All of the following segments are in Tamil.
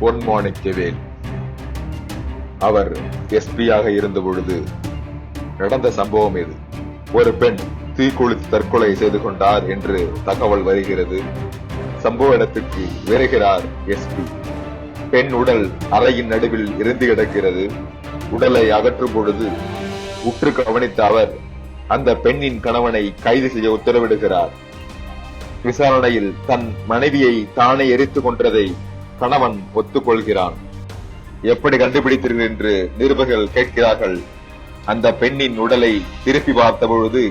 பொன் மாணிக்கவேல் அவர் எஸ்பியாக இருந்த பொழுது நடந்த சம்பவம் இது ஒரு பெண் தீக்குளித்து தற்கொலை செய்து கொண்டார் என்று தகவல் வருகிறது. சம்பவ இடத்துக்கு விரைகிறார் எஸ்பி. பெண் உடல் அறையின் நடுவில் இருந்து கிடக்கிறது. உடலை அகற்றும் பொழுது உற்று கவனித்த அவர் அந்த பெண்ணின் கணவனை கைது செய்ய உத்தரவிடுகிறார். விசாரணையில் தன் மனைவியை தானே எரித்துக் கொன்றதை கணவன் ஒத்துக்கொள்கிறான். எப்படி கண்டுபிடித்தீர்கள் என்று நிருபர்கள் கேட்கிறார்கள். அந்த பெண்ணின் உடலை திருப்பி பார்த்த பொழுது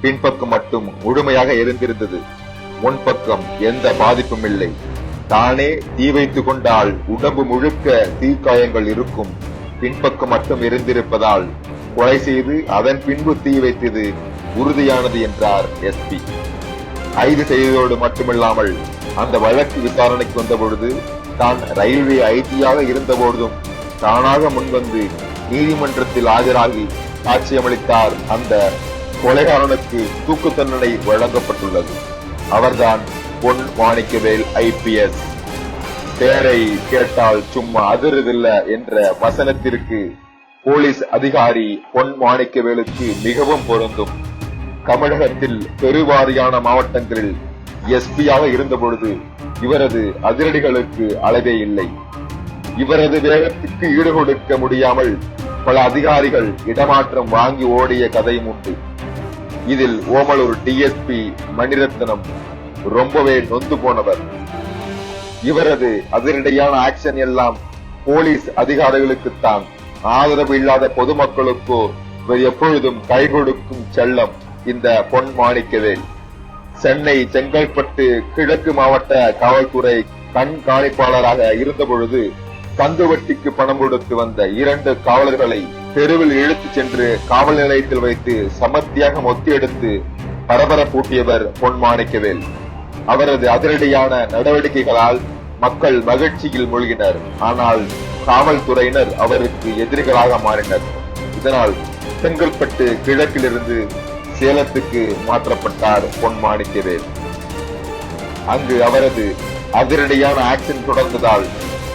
பின்பக்கம் மட்டும் முழுமையாக எரிந்திருந்தது. முன்பக்கம் எந்த பாதிப்பும் இல்லை. தானே தீ வைத்துக் கொண்டால் உடம்பு முழுக்க தீக்காயங்கள் இருக்கும். பின்பக்கம் மட்டும் எரிந்திருப்பதால் கொலை செய்து அதன் பின்பு தீ வைத்தது உறுதியானது என்றார் எஸ்பி கைது செய்ததோடு மட்டுமில்லாமல் அந்த வழக்கு விசாரணைக்கு வந்த பொழுது தான் ரயில்வே ஐடியாக இருந்த பொழுதும் தானாக முன்வந்து நீதிமன்றத்தில் ஆஜராகி சாட்சியமளித்தார் அந்த கொலைகாரனுக்கு தூக்கு தண்டனை வழங்கப்பட்டுள்ளது. அவர்தான் பொன் மாணிக்கவேல் ஐபிஎஸ் பேரை கேட்டால் சும்மா அதிருதில்ல என்ற வசனத்திற்கு போலீஸ் அதிகாரி பொன் மாணிக்கவேலுக்கு மிகவும் பொருந்தும். தமிழகத்தில் பெருவாரியான மாவட்டங்களில் எஸ்பியாக இருந்த பொழுது இவரது அதிரடிகளுக்கு அளவே இல்லை. இவரது வேகத்துக்கு ஈடுகொடுக்க முடியாமல் பல அதிகாரிகள் இடமாற்றம் வாங்கி ஓடிய கதையும் உண்டு. இதில் ஓமலூர் டிஎஸ்பி மணிரத்னம் ரொம்பவே நொந்து போனவர். இவரது அதிரடியான ஆக்ஷன் எல்லாம் போலீஸ் அதிகாரிகளுக்குத்தான் ஆதரவு இல்லாத பொதுமக்களுக்கோ இவர் எப்பொழுதும் கை கொடுக்கும் செல்லம். இந்த பொன் மாணிக்கவேல் சென்னை செங்கல்பட்டு கிழக்கு மாவட்ட காவல்துறை கண்காணிப்பாளராக இருந்த பொழுது கந்துவட்டிக்கு பணம் கொடுத்து வந்த இரண்டு காவலர்களை தெருவில் இழுத்துச் சென்று காவல் நிலையத்தில் வைத்து சமர்த்தியாக மொத்தி எடுத்து பரபரப்பூட்டியவர் பொன் மாணிக்கவேல் அவரது அதிரடியான நடவடிக்கைகளால் மக்கள் மகிழ்ச்சியில் மூழ்கினர். ஆனால் காவல்துறையினர் அவருக்கு எதிரிகளாக மாறினர். இதனால் செங்கல்பட்டு கிழக்கிலிருந்து சேலத்துக்கு மாற்றப்பட்டார் பொன் மாணிக்கவேல். அங்கு அவரது அதிரடியான ஆக்சன் தொடர்ந்ததால்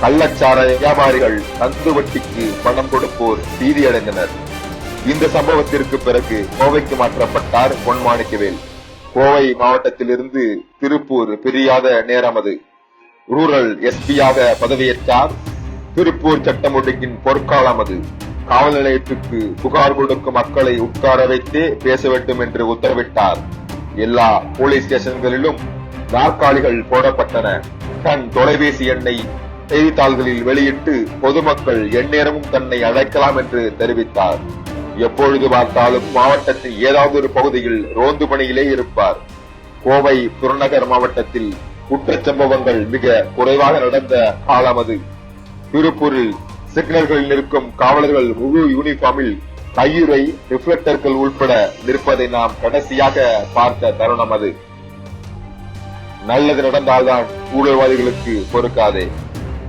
கள்ளச்சார வியாபாரிகள் தந்து வட்டிக்கு பணம் கொடுப்போர் பீதியடைந்தனர் இந்த சம்பவத்திற்கு பிறகு கோவைக்கு மாற்றப்பட்டார் பொன் மாணிக்கவேல். கோவை மாவட்டத்திலிருந்து திருப்பூர் பிரியாத நேரம் அது. ரூரல் எஸ்பியாக பதவியேற்றார். திருப்பூர் சட்டம் பொற்காலம் அது. காவல் நிலையத்துக்கு புகார் கொடுக்கும் மக்களை உட்கார வைத்தே பேச வேண்டும் என்று உத்தரவிட்டார். எல்லா போலீஸ் ஸ்டேஷன்களிலும் நாற்காலிகள் போடப்பட்டன. தன் தொலைபேசி எண்ணை செய்தித்தாள்களில் வெளியிட்டு பொதுமக்கள் எந்நேரமும் தன்னை அழைக்கலாம் என்று தெரிவித்தார். எப்பொழுது பார்த்தாலும் மாவட்டத்தின் ஏதாவது ஒரு பகுதியில் ரோந்து பணியிலே இருப்பார். கோவை புறநகர் மாவட்டத்தில் குற்றச்சம்பவங்கள் மிக குறைவாக நடந்த காலம் அது. திருப்பூரில் சிக்னல்களில் நிற்கும் காவலர்கள் முழு யூனிஃபார்மில் கையுறை ரிஃப்ளெக்டர்கள் உட்பட நிற்பதை நாம் கடைசியாக பார்த்த தருணம் அது. நல்லது நடந்தால்தான் ஊழல்வாதிகளுக்கு பொறுக்காதே.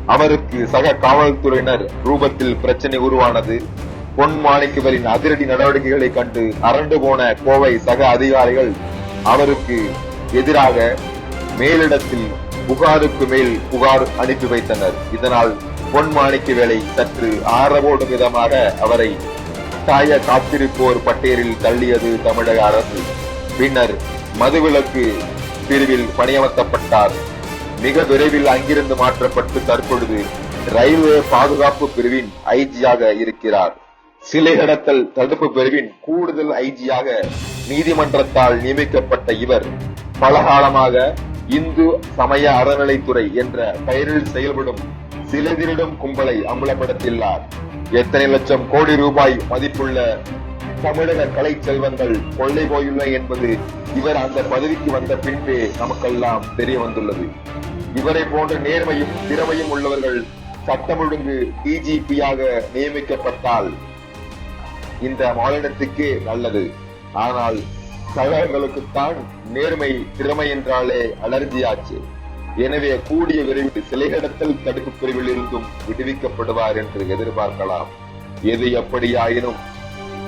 அவருக்கு சக காவல்துறையினர் ரூபத்தில் பிரச்சனை உருவானது. பொன் மாணிக்கவரின் அதிரடி நடவடிக்கைகளை கண்டு அரண்டு போன கோவை சக அதிகாரிகள் அவருக்கு எதிராக மேலிடத்தில் புகாருக்கு மேல் புகார் அனுப்பி வைத்தனர். இதனால் பொன் மாணிக்கவேலை சற்று ஆரவோடும் விதமாக அவரை தாய காத்திருப்போர் பட்டியலில் தள்ளியது தமிழக அரசு. பின்னர் மதுவிலக்கு பிரிவில் பணியமர்த்தப்பட்டார். மிக விரைவில் அங்கிருந்து மாற்றப்பட்டு தற்பொழுது ரயில்வே பாதுகாப்பு பிரிவின் ஐஜியாக இருக்கிறார். சிலை கடத்தல் தடுப்பு பிரிவின் கூடுதல் ஐஜியாக நீதிமன்றத்தால் நியமிக்கப்பட்ட இவர் பலகாலமாக இந்து சமய அறநிலைத்துறை என்ற பெயரில் செயல்படும் சிலை திருடும் கும்பலை அம்பலப்படுத்தியுள்ளார் எத்தனை லட்சம் கோடி ரூபாய் மதிப்புள்ள தமிழக கலை செல்வங்கள் கொள்ளை போயுள்ள என்பது இவர் அந்த பதவிக்கு வந்த பின்பே நமக்கெல்லாம் தெரிய வந்துள்ளது. இவரை போன்ற நேர்மையும் திறமையும் உள்ளவர்கள் சட்டம் ஒழுங்கு டிஜிபியாக நியமிக்கப்பட்டால் இந்த மாநிலத்துக்கே நல்லது. ஆனால் தலைவர்களுக்குத்தான் நேர்மை திறமை என்றாலே அலர்ஜியாச்சு. எனவே கூடிய விரைவில் சிலை கடத்தல் தடுப்பு பிரிவில் இருந்தும் விடுவிக்கப்படுவார் என்று எதிர்பார்க்கலாம். எது எப்படியாயினும்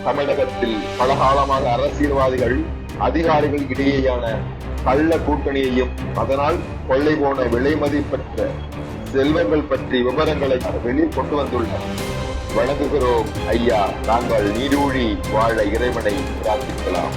தமிழகத்தில் பலகாலமாக அரசியல்வாதிகள் அதிகாரிகள் இடையேயான கள்ள கூட்டணியையும் அதனால் கொள்ளை போன விலை மதிப்பற்ற செல்வங்கள் பற்றி விவரங்களை வெளியில் கொண்டு வந்துள்ளார் வணங்குகிறோம் ஐயா. நாங்கள் நீரூழி வாழ இறைவனை பிரார்த்திக்கலாம்.